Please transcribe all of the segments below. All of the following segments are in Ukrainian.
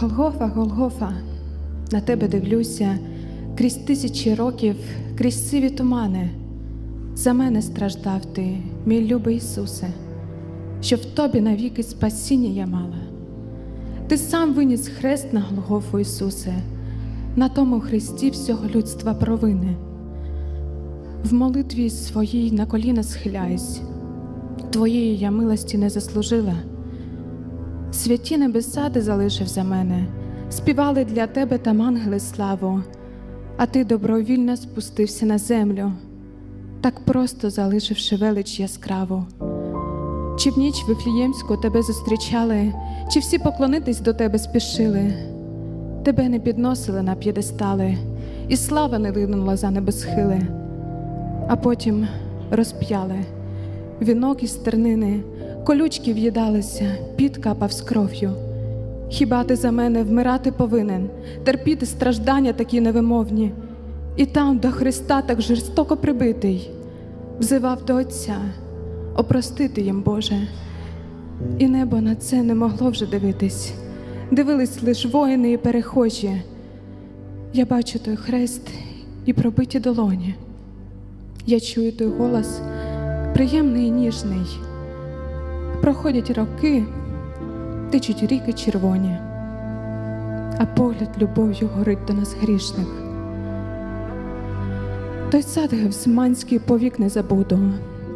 Голгофа, Голгофа, на тебе дивлюся крізь тисячі років, крізь сиві тумани. За мене страждав ти, мій любий Ісусе, що в тобі навіки спасіння я мала. Ти сам виніс хрест на Голгофу, Ісусе, на тому хресті всього людства провини. В молитві своїй на коліна схиляюсь, Твоєї я милості не заслужила. Святі небеса ти залишив за мене, співали для тебе там ангели славу, а ти добровільно спустився на землю, так просто залишивши велич яскраву. Чи в ніч Вифліємську тебе зустрічали, чи всі поклонитись до тебе спішили, тебе не підносили на п'єдестали, і слава не линула за небосхили, а потім розп'яли вінок із тернини, колючки в'їдалися, під капав з кров'ю. Хіба ти за мене вмирати повинен, терпіти страждання такі невимовні, і там до Христа так жорстоко прибитий, взивав до Отця, опростити їм, Боже. І небо на це не могло вже дивитись, дивились лиш воїни і перехожі. Я бачу той хрест і пробиті долоні. Я чую той голос приємний і ніжний. Проходять роки, тичуть ріки червоні, а погляд любов'ю горить до нас грішних. Той сад Гевсиманський повік не забуду,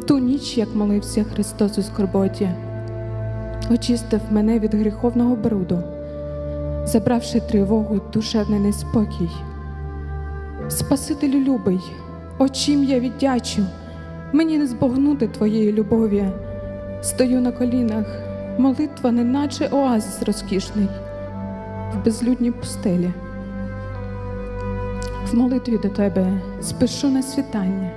ту ніч, як молився Христос у скорботі, очистив мене від гріховного бруду, забравши тривогу, душевний неспокій. Спасителю любий, о чим я віддячу, мені не збогнути твоєї любові. Стою на колінах, молитва, неначе оазис розкішний в безлюдній пустелі. В молитві до тебе спішу на світання.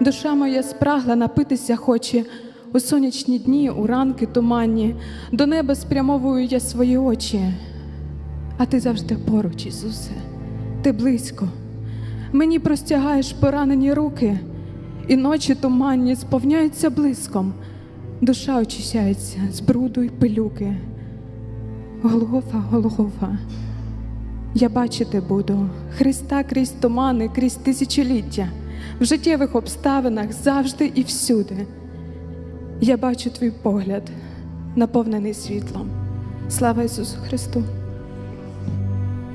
Душа моя спрагла напитися хоче у сонячні дні, у ранки туманні, до неба спрямовую я свої очі. А ти завжди поруч, Ісусе, ти близько. Мені простягаєш поранені руки, і ночі туманні сповняються блиском. Душа очищається з бруду й пилюки. Голгофа, Голгофа, я бачити буду Христа крізь тумани, крізь тисячоліття, в життєвих обставинах завжди і всюди. Я бачу твій погляд, наповнений світлом. Слава Ісусу Христу!